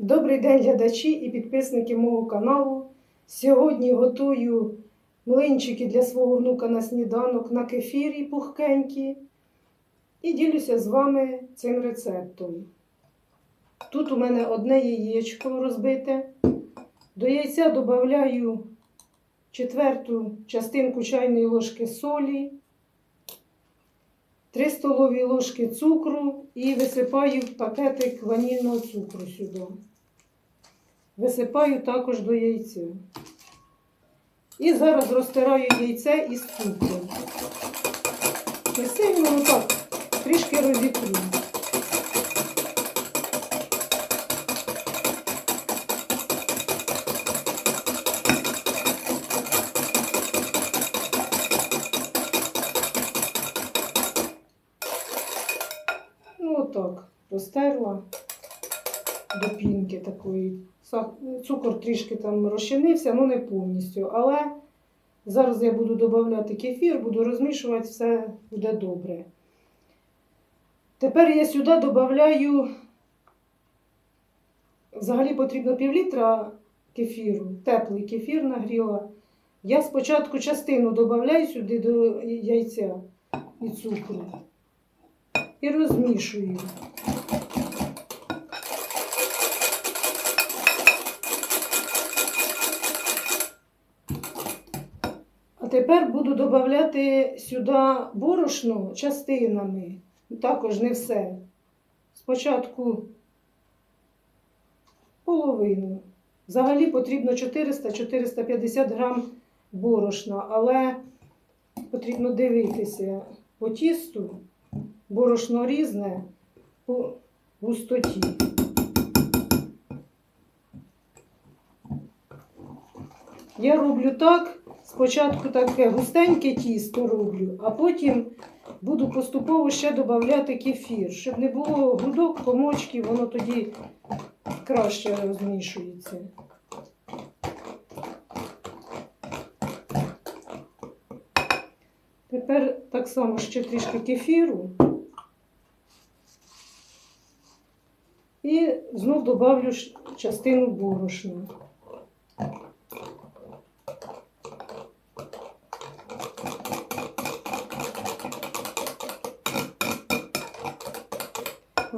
Добрий день, глядачі і підписники мого каналу. Сьогодні готую млинчики для свого внука на сніданок на кефірі пухкенькі. І ділюся з вами цим рецептом. Тут у мене одне яєчко розбите. До яйця додаю четверту частинку чайної ложки солі, 3 столові ложки цукру і висипаю пакетик ванільного цукру сюди. Висипаю також до яйця. І зараз розтираю яйце із цукром. Сильно ну трішки розітру. Ну, отак, розтерла до пінки такої. Цукор трішки там розчинився, ну не повністю. Але зараз я буду додавати кефір, буду розмішувати, все буде добре. Тепер я сюди додаю, взагалі потрібно пів літра кефіру, теплий кефір нагріла. Я спочатку частину додаю сюди до яйця і цукру і розмішую. Тепер буду додати сюди борошно частинами, також не все. Спочатку половину. Взагалі потрібно 400-450 грам борошна, але потрібно дивитися по тісту борошно різне по густоті. Я роблю так, спочатку таке густеньке тісто роблю, а потім буду поступово ще додати кефір, щоб не було грудок, комочків, воно тоді краще розмішується. Тепер так само ще трішки кефіру. І знов добавлю ш- частину борошна.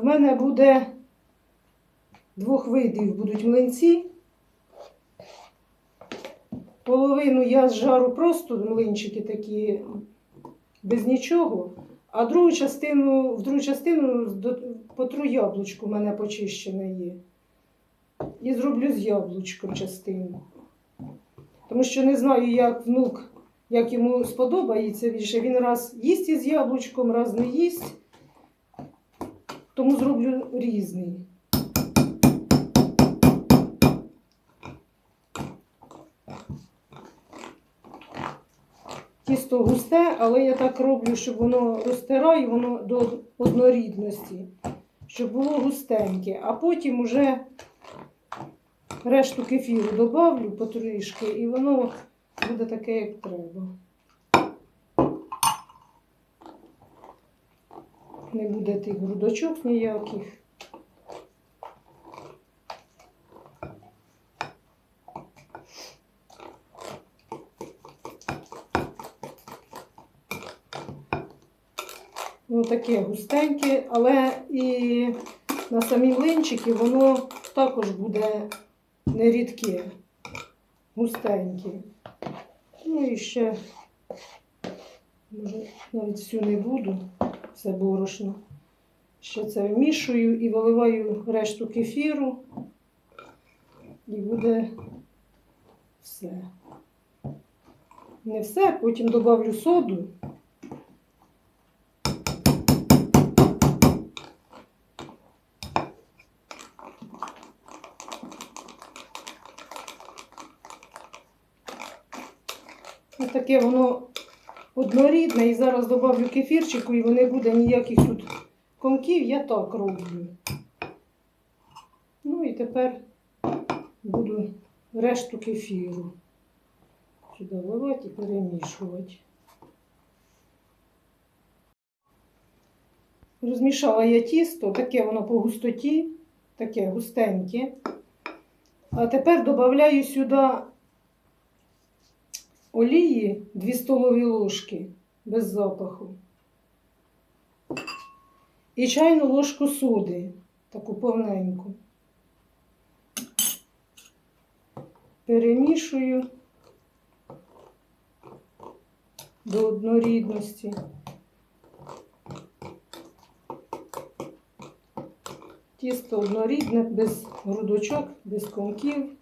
В мене буде двох видів будуть млинці. Половину я зжару просто млинчики такі без нічого. А другу частину, в другу частину потру яблучко в мене почищене є. І зроблю з яблучком частину. Тому що не знаю, як внук, як йому сподобається більше. Він раз їсть із яблучком, раз не їсть. Тому зроблю різний. Тісто густе, але я так роблю, щоб воно розтираю, воно до однорідності, щоб було густеньке. А потім уже решту кефіру добавлю потрішки, і воно буде таке, як треба. Не буде тих грудочок ніяких. Ну, таке густеньке, але і на самі млинчики воно також буде нерідке, густеньке. Ну і ще, може, навіть всю не буду, все борошно. Ще це вмішую і виливаю решту кефіру. І буде все. Не все, потім додавлю соду. Таке воно однорідне. І зараз додавлю кефірчику, і не буде ніяких тут комків. Я так роблю. Ну і тепер буду решту кефіру сюди вливати і перемішувати. Розмішала я тісто, таке воно по густоті. таке густеньке. А тепер додаю сюди олії 2 столові ложки без запаху. І чайну ложку соди, таку повненьку. Перемішую до однорідності. Тісто однорідне, без грудочок, без комків.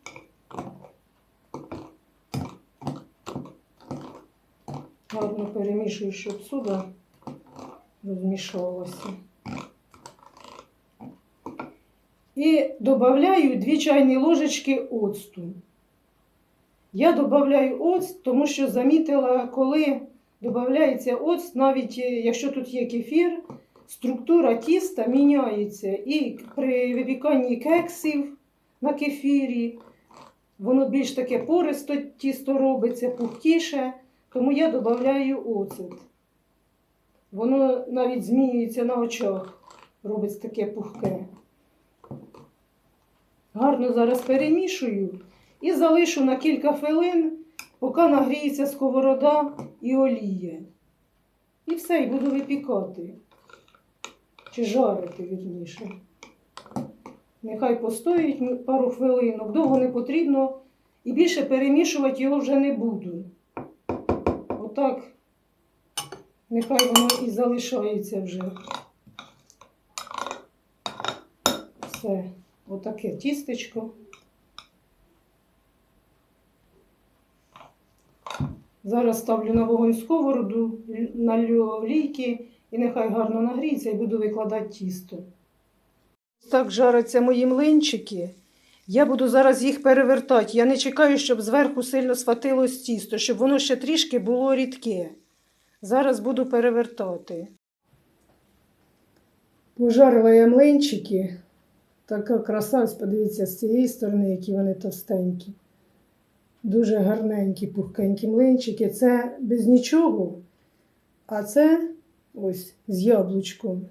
Гарно перемішую, щоб сода розмішалася. І додаю 2 чайні ложечки оцту. Я додаю оцт, тому що замітила, коли додається оцт, навіть е, якщо тут є кефір, структура тіста міняється. І при випіканні кексів на кефірі воно більш таке пористо тісто робиться, пухкіше, тому я додаю оцет. Воно навіть змінюється на очах, робиться таке пухке. Гарно зараз перемішую і залишу на кілька хвилин, поки нагріється сковорода і олія. І все, і буду випікати. Чи жарити, вірніше. Нехай постоїть пару хвилинок, довго не потрібно. І більше перемішувати його вже не буду. Отак, нехай воно і залишається вже. Все, отаке тістечко. Зараз ставлю на вогонь сковороду, налью олійки і нехай гарно нагріється і буду викладати тісто. Так жаряться мої млинчики. Я буду зараз їх перевертати. Я не чекаю, щоб зверху сильно схватилось тісто, щоб воно ще трішки було рідке. Зараз буду перевертати. Пожарила я млинчики. Така краса, подивіться, з цієї сторони, які вони товстенькі. Дуже гарненькі, пухкенькі млинчики. Це без нічого. А це ось з яблучком.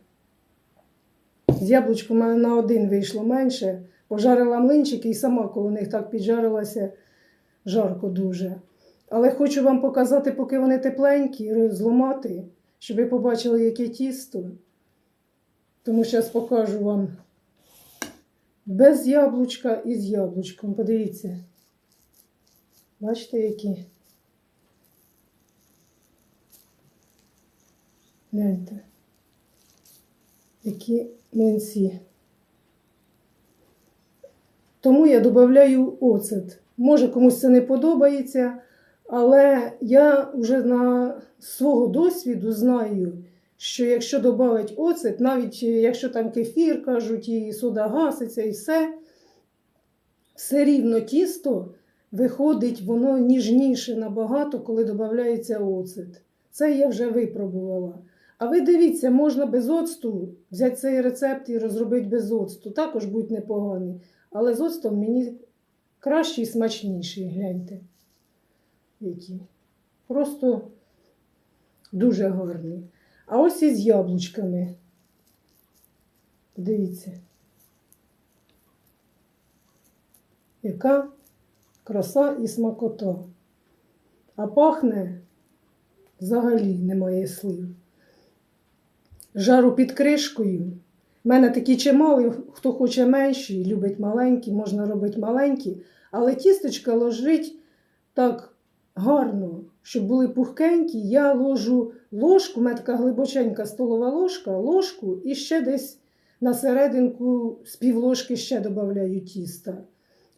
З яблучком у мене на один вийшло менше. Пожарила млинчики і сама коло них так піджарилася жарко дуже. Але хочу вам показати, поки вони тепленькі, зламати, щоб ви побачили, яке тісто. Тому зараз покажу вам без яблучка і з яблучком. Подивіться. Бачите, які? Гляньте. Які млинці. Тому я додаю оцет. Може, комусь це не подобається, але я вже на свого досвіду знаю, що якщо додати оцет, навіть якщо там кефір кажуть, і сода гаситься, і все, все рівно тісто виходить, воно ніжніше набагато, коли додається оцет. Це я вже випробувала. А ви дивіться, можна без оцту взяти цей рецепт і розробити без оцту. Також будь непоганий. Але з оцтом мені кращий і смачніший, гляньте. Які. Просто дуже гарний. А ось із яблучками. Дивіться. Яка краса і смакота. А пахне взагалі немає слів. Жару під кришкою. У мене такі чималі, хто хоче менші, любить маленькі, можна робити маленькі, але тістечка ложить так гарно, щоб були пухкенькі. Я ложу ложку, у мене така глибоченька столова ложка, ложку і ще десь на серединку з півложки ще додаю тіста.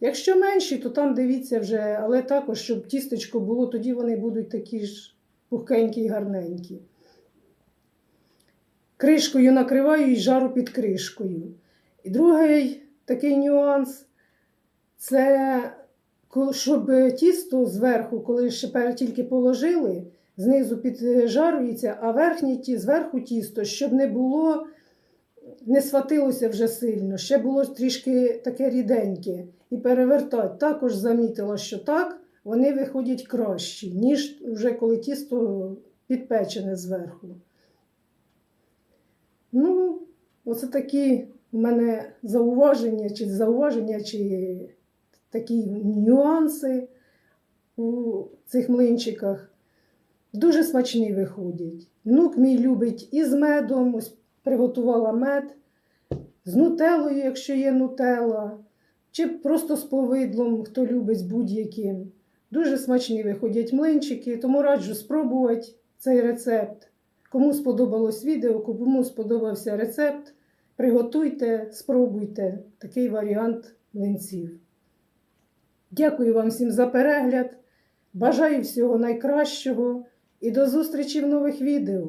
Якщо менші, то там дивіться вже, але також, щоб тістечко було, тоді вони будуть такі ж пухкенькі і гарненькі. Кришкою накриваю і жару під кришкою. І другий такий нюанс це щоб тісто зверху, коли ще тільки положили, знизу піджарюється, а верхнє ті, зверху тісто, щоб не було, не сватилося вже сильно, ще було трішки таке ріденьке. І перевертати. Також замітила, що так вони виходять кращі, ніж вже коли тісто підпечене зверху. Ну, оце такі у мене зауваження, чи зауваження, чи такі нюанси у цих млинчиках. Дуже смачні виходять. Внук мій любить і з медом, ось приготувала мед, з нутелою, якщо є нутела, чи просто з повидлом, хто любить з будь-яким. Дуже смачні виходять млинчики, тому раджу спробувати цей рецепт. Кому сподобалось відео, кому сподобався рецепт, приготуйте, спробуйте такий варіант млинців. Дякую вам всім за перегляд. Бажаю всього найкращого і до зустрічі в нових відео.